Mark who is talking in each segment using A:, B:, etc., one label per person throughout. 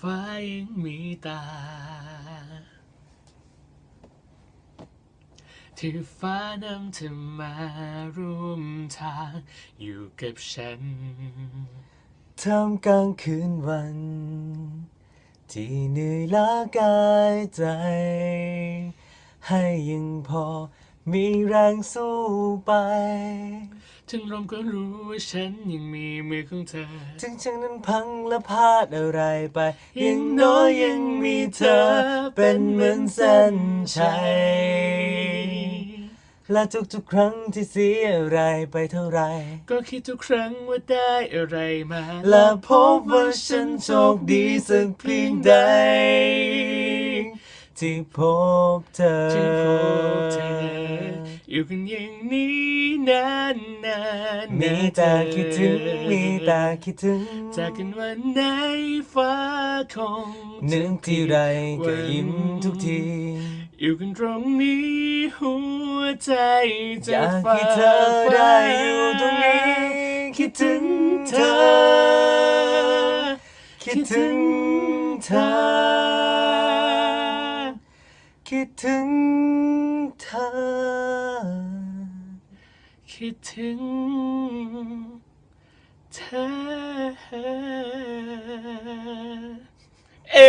A: ฟ้ายังมีตา ที่ฟ้านำเธอมาร่วมทางอยู่กับฉัน
B: ท่ามกลางคืนวัน ที่เหนื่อยล้ากายใจ ให้ยังพอ มีแรงสู้ไป
A: ถึงลมก็รู้ว่าฉันยังมีมือของเธอ
B: ถึงฉันนั้นพังและพลาดอะไรไป ยังน้อยยังมีเธอ เป็นเหมือนเส้นชัย และทุกๆครั้งที่เสียอะไรไปเท่าไหร
A: ก็คิดทุกครั้งว่าได้อะไรมา
B: และพบว่าฉันโชคดีสักเพียงใด ที่พบเธอ
A: ที่พบเธออยู่กันอย่างนี้นานนานๆ
B: มีแต่คิดถึงมีแต่คิดถึง
A: จากกันวันไหนฟ้าคง
B: นึกที่ไรก็ยิ้มทุกที
A: อยู่กันตรงนี้หัวใจ
B: อ
A: จะ
B: ยาก
A: ฟ้า
B: ให้เธอได้อยู่ตรงนี้ คิดถึงเธอ คิดถึงเธอ คิดถึงเธอ
A: คิดถึงเธอ เอ๊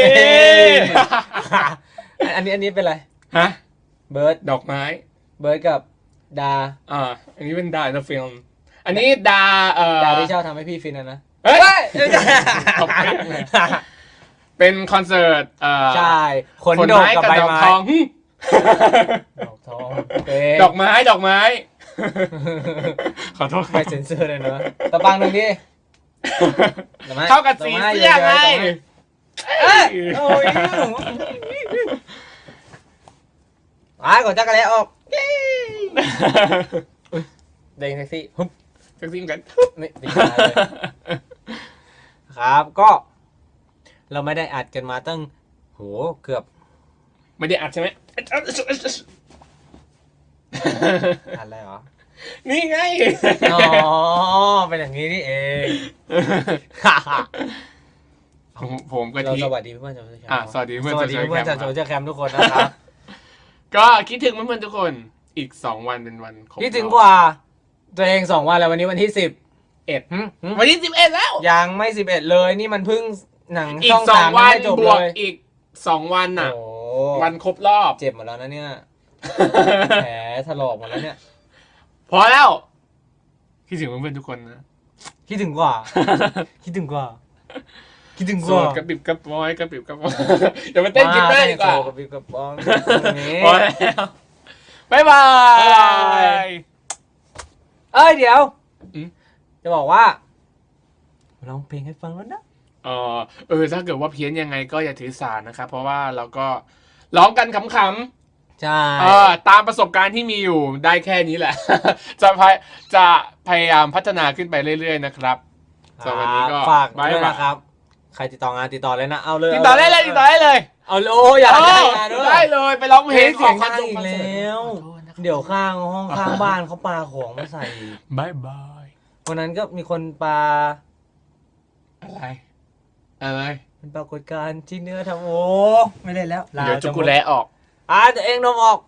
B: อันนี้อันนี้เป็นไร
A: ฮะ
B: เบิร์ด
A: ดอกไม้
B: เบิร์ดกับดา
A: อ่า อันนี้เป็นดาในฟิล์มอันนี้ดา เอ่อ
B: ดาที่ชอบทำให้พี่ฟินนะนะ
A: เฮ้ยตบ เป๊ะเลยเป็นคอนเสิร์ตเอ่อ
B: ใช่ขน
A: ขน
B: ดอก
A: ไม้
B: กับ
A: กับ
B: ใบ
A: ดอก
B: ไม้
A: ทองหึ
B: ดอกทองเป๊ะ
A: ดอกไม้ดอกไม้ ขอโทษค
B: ไม่
A: รับ
B: เซ็นเซอร์เลยเนอะตะปังหนึ่งดิดอกไม้
A: เข้ากับสีเสื้อไง
B: เอ้ยโอ้ยอะกดจักรแล้วออกเด้งแท็กซี่ฮึบ
A: จักซิมกัน
B: นี่ติดมาเลย ครับก็ เราไม่ได้อัดกันมาตั้งโหเกือบ
A: ไม่ได้อัดใช่ไหม
B: อัดอะไรเหรอ
A: นี่ไง
B: อ๋อ เป็นอย่างนี้นี่เอง
A: ผมผมกะ
B: เรา
A: ทิ
B: สวัสดีเพื่อนๆชาวโซเชียล
A: อะสวัสดีเพื่อน
B: สวัสดี
A: ชาวโซเชียล
B: เพื่อนๆชาว
A: แคมป์
B: โซเชียลแคมป์ทุกคนนะครับ
A: ก็คิดถึงเพื่อนๆทุกคนอีกสองวันเป็นวันครบ
B: คิดถึง
A: รอบ
B: กว่า ตัวเองสองวันแล้ววันนี้วันที่สิบ
A: เอ็ด
B: หึหึ
A: วันที่สิบเอ็ดแล้ว
B: ยังไม่สิบเอ็ดเลยนี่มันเพิ่ง หนัง
A: อี
B: ช่
A: ก
B: อง
A: สอ
B: สางม
A: วัน
B: ไม่จบบเล
A: วก
B: ย
A: อีกสองวันน่ะ
B: โอ้
A: วันครบรอบ
B: เจ็บหมดแล้วนะเนี่ย แผลถลอกหมดแล้วเนี่ย
A: พอแล้วคิดถึงเพื่อนๆทุกคนนะ
B: คิดถึงกว่า คิดถึงกว่า คิดถึงก
A: โส
B: ว่า
A: ดกระปิบกระปอยกระปิบกระปอยเดี๋ยวมาเต้นกินได้ดีกว่า
B: โชกับพี่กระป๋องนี้
A: พอแล้วบ๊ายบา
B: บ๊ายบาย
A: ย
B: เอ้ยเดี๋ยว
A: อืม
B: จะบอกว่าร้องเพลงให้ฟังแล้วนะ
A: เออเออถ้าเกิดว่าเพี้ยนยังไงก็อย่าถือสานะครับ เพราะว่าเราก็ร้องกันขำ
B: ใช่
A: ๆเออตามประสบการณ์ที่มีอยู่ได้แค่นี้แหละ จะพยจะพยายามพัฒนาขึ้นไปเรื่อย ๆ นะครับสำหรับวันนี้ก็
B: ฝาก
A: บ๊าย
B: ด้วย
A: บาย
B: นะครับ ใครติดต่องานติดต่อเลยนะเอาเลย
A: ติดต่อได้เลยติดต่อได้เลย
B: เอาเลยโอ้อยากได้งานด้วย
A: ได้เลยไปร้องเพ
B: เพ
A: ล
B: ล
A: ง
B: ง
A: ข
B: เสี
A: อย
B: ง
A: คอน
B: ดัง
A: เสิร์ต
B: อีกแล้ว
A: ขอโทษนะครับ
B: เดี๋ยวข้างห้องข้างบ้านเขาปาของมาใส่
A: บายบาย
B: วันนั้นก็มีคนปา
A: อะไร อะไร
B: เป็นปรากฏการณ์ที่เนื้อทำโอ้ไม่ได้แล้ว
A: เดี๋ยวจุกุแลออก
B: อ่าตัวเองนมออก